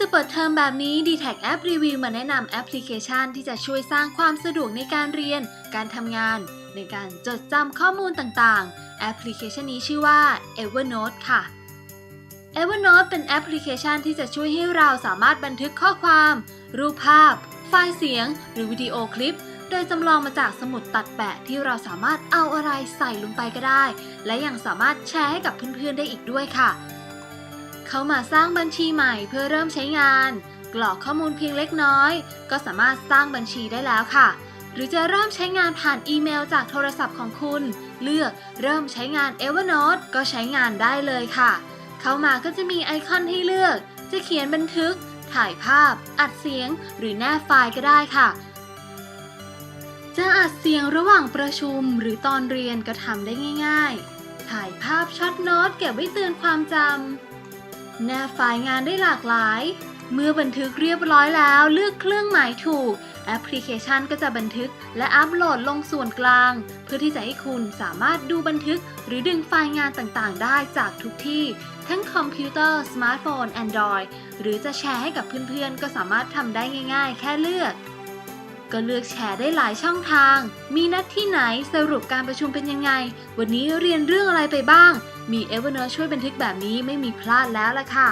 จะเปิดเทอมแบบนี้ d t แท App Review มาแนะนำแอปพลิเคชันที่จะช่วยสร้างความสะดวกในการเรียน การทำงาน ในการจดจำข้อมูลต่างๆ แอปพลิเคชันนี้ชื่อว่า Evernote ค่ะ Evernote เป็นแอปพลิเคชันที่จะช่วยให้เราสามารถบันทึกข้อความ รูปภาพ ไฟล์เสียง หรือวิดีโอคลิป โดยจำลองมาจากสมุดตัดแปะที่เราสามารถเอาอะไรใส่ลงไปก็ได้ และยังสามารถแชร์ให้กับเพื่อนๆได้อีกด้วยค่ะ เข้ามาสร้างบัญชีใหม่เพื่อเริ่มใช้งาน กรอกข้อมูลเพียงเล็กน้อย ก็สามารถสร้างบัญชีได้แล้วค่ะ หรือจะเริ่มใช้งานผ่านอีเมลจากโทรศัพท์ของคุณ เลือกเริ่มใช้งาน Evernote ก็ใช้งานได้เลยค่ะ เข้ามาก็จะมีไอคอนให้เลือก จะเขียนบันทึก ถ่ายภาพ อัดเสียง หรือแนบไฟล์ก็ได้ค่ะจะอัดเสียงระหว่างประชุมหรือตอนเรียนก็ทำได้ง่าย ๆ ถ่ายภาพช็อตโน้ตเก็บไว้เตือนความจำ แนบไฟล์งานได้หลากหลาย เมื่อบันทึกเรียบร้อยแล้วเลือกเครื่องหมายถูก แอปพลิเคชันก็จะบันทึกและอัปโหลดลงส่วนกลาง เพื่อที่จะให้คุณสามารถดูบันทึก หรือดึงไฟล์งานต่างๆ ได้จากทุกที่ ทั้งคอมพิวเตอร์ สมาร์ทโฟน Android หรือจะแชร์ให้กับเพื่อนๆ ก็สามารถทำได้ง่าย ๆ แค่เลือกก็เลือกแชร์ได้หลายช่องทาง มีนัดที่ไหน สรุปการประชุมเป็นยังไง วันนี้เรียนเรื่องอะไรไปบ้าง มี Evernote ช่วยบันทึกแบบนี้ไม่มีพลาดแล้วล่ะค่ะ